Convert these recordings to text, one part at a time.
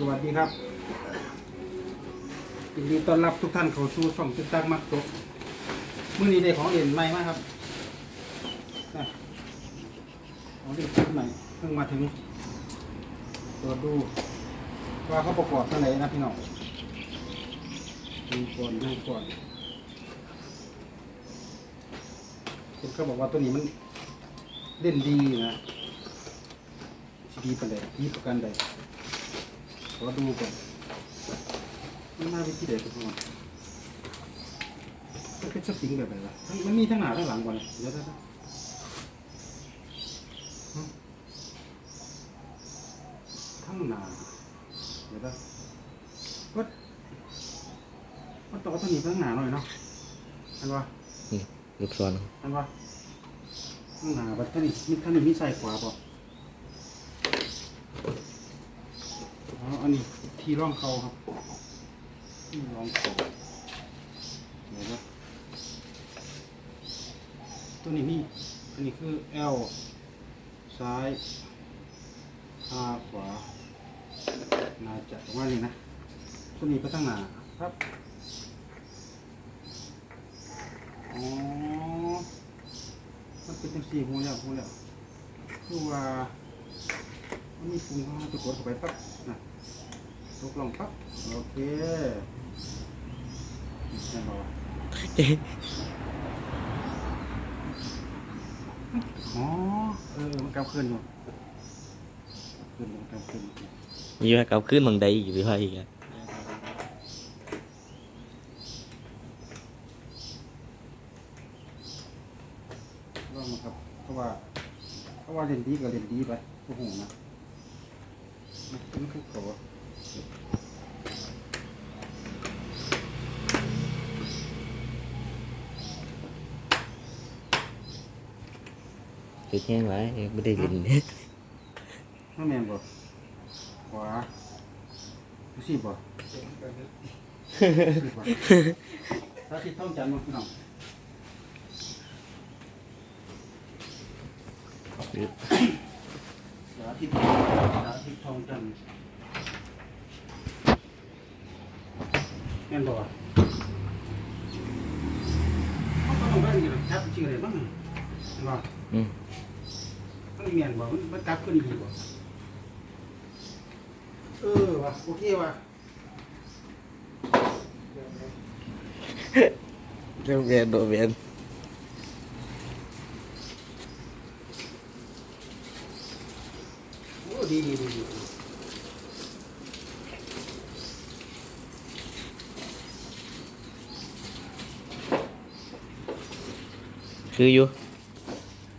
สวัสดีครับยินดีต้อนรับทุกท่านเข้าสู่ช่องติ๊กตักมักตกมื้อนี้ได้ของเด่นใหม่มากครับนะของเด่นชุดใหม่เพิ่งมาถึงตรวจดูว่าเขาประกอบเท่าไหร่นะพี่น้องดูก่อนดูก่อนคุณเขาบอกว่าตัวนี้มันเล่นดีนะดีประเด็ดีประกันใด ขอดูก่อนมันมาวิธีเด็ดทุกคนมันเป็นสปริงแบบไหนวะมันมันมีทั้งหน้าทั้งหลังก่อนเลยเดี๋ยวเดี๋ยวเดี๋ยวหึทั้งหน้าเดี๋ยวเดี๋ยวก็มันต่อตัวนี้ไปทั้งหน้าหน่อยเนาะเห็นปะนี่ลูกศรเห็นปะทั้งหน้าบัดท่านี้มีท่านี้มีใส่ขวาป่ะอ๋ออันนี้ ที่ร่องเขาครับที่องเขาเดี๋ยวนะตัวนี้นี่อันนี้คือ L ซ้าย R ขวาน่าจะประมาณนี้นะตัวนี้ไปตั้งหนาครับอ๋อมันเป็นจังสี่หูแล้วหูแล้วคือว่ามันมีปุ่มเขาจะกดเข้าไปปั๊บนะ ตกลงปั๊บโอเคใช่ป่าวะอ๋อเออมันกลับคืนอยู่คืนมันกลับคืนอยู่อยู่ให้กลับขึ้นบางใดอยู่ไปว่าอีกอะลองมาครับเพราะว่าเพราะว่าเรียนดีก็เรียนดีไปโอ้โหนะมันคือเขา อะเฮ็ดแห้งไรไม่ได้ลินน้าแมนบ่ขวาดูสิบ่สิบ่ถ้าที่ต้องจันทร์มันพี่น้องสาธิตสาธิตทองจันทร์แม่นบ่วะเขาก็ต้องไปนี่ล่ะจับชื่ออะไรบ้าง เห็นบ่อืมมันเมียนบ่มันมันกลับขึ้นดีบ่เออว่ะโอเคว่ะเรื่องเรียนโดดเรียนโอ้ดีดีดีดีคืออยู่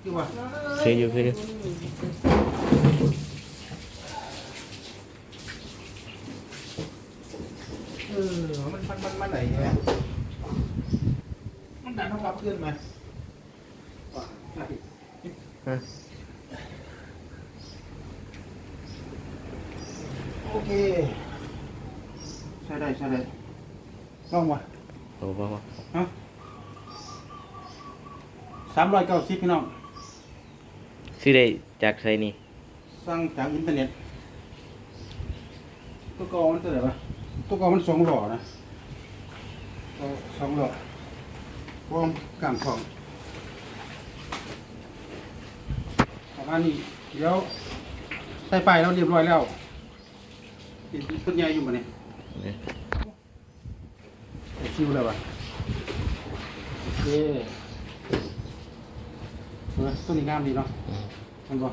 คือว่าคืออยู่คืออยู่เออมันมันมันมันไหนเนี่ยมันดันเซื้อได้จากไสนี่สั่งจากอินเทอร์เน็ตตัวกองมันตัวไหนวะตัวกองมันสองหล่อนะเอาสองหล่อรวมกลางสองประมาณนี้เดี๋ยวใส่ไปแล้วเรียบร้อยแล้วติดต้นใหญ่อยู่มาเนี่ยเนี่ยชิวเลยวะโอเค เออต้นนี้งามดีเนาะอืมเห็นบ่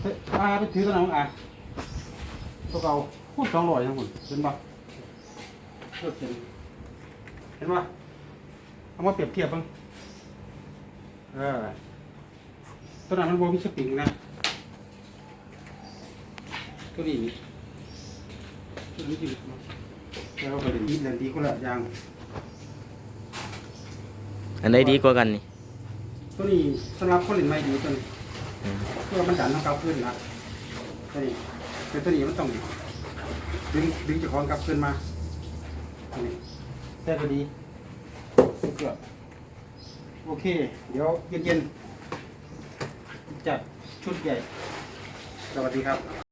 เฮ้ยอาไปถือตัวไหนของอาตัวเก่าพูดสองร้อยทั้งหมดเห็นบ่เลือกเห็นเห็นบ่เอามาเปรียบเทียบบ้างเออตัวนั้นมันบ่มีสปริงนะตัวนี้นี่ตัวนี้จริงแล้วก็เป็นดีแลนดีคนละอย่างอันใดดีกว่ากันนี่ ตัวนี้สำหรับคนเล่นไม่ดีตัวนี้อืมเพื่อมันดันน้ำเกลับขึ้นนะตัวนี้เป็นตัวนี้มันต้องดึงดึงเจ้าของกลับขึ้นมาตัวนี้แต่ก็ดีเกือบโอเค เดี๋ยวเย็นๆจัดชุดใหญ่ สวัสดีครับ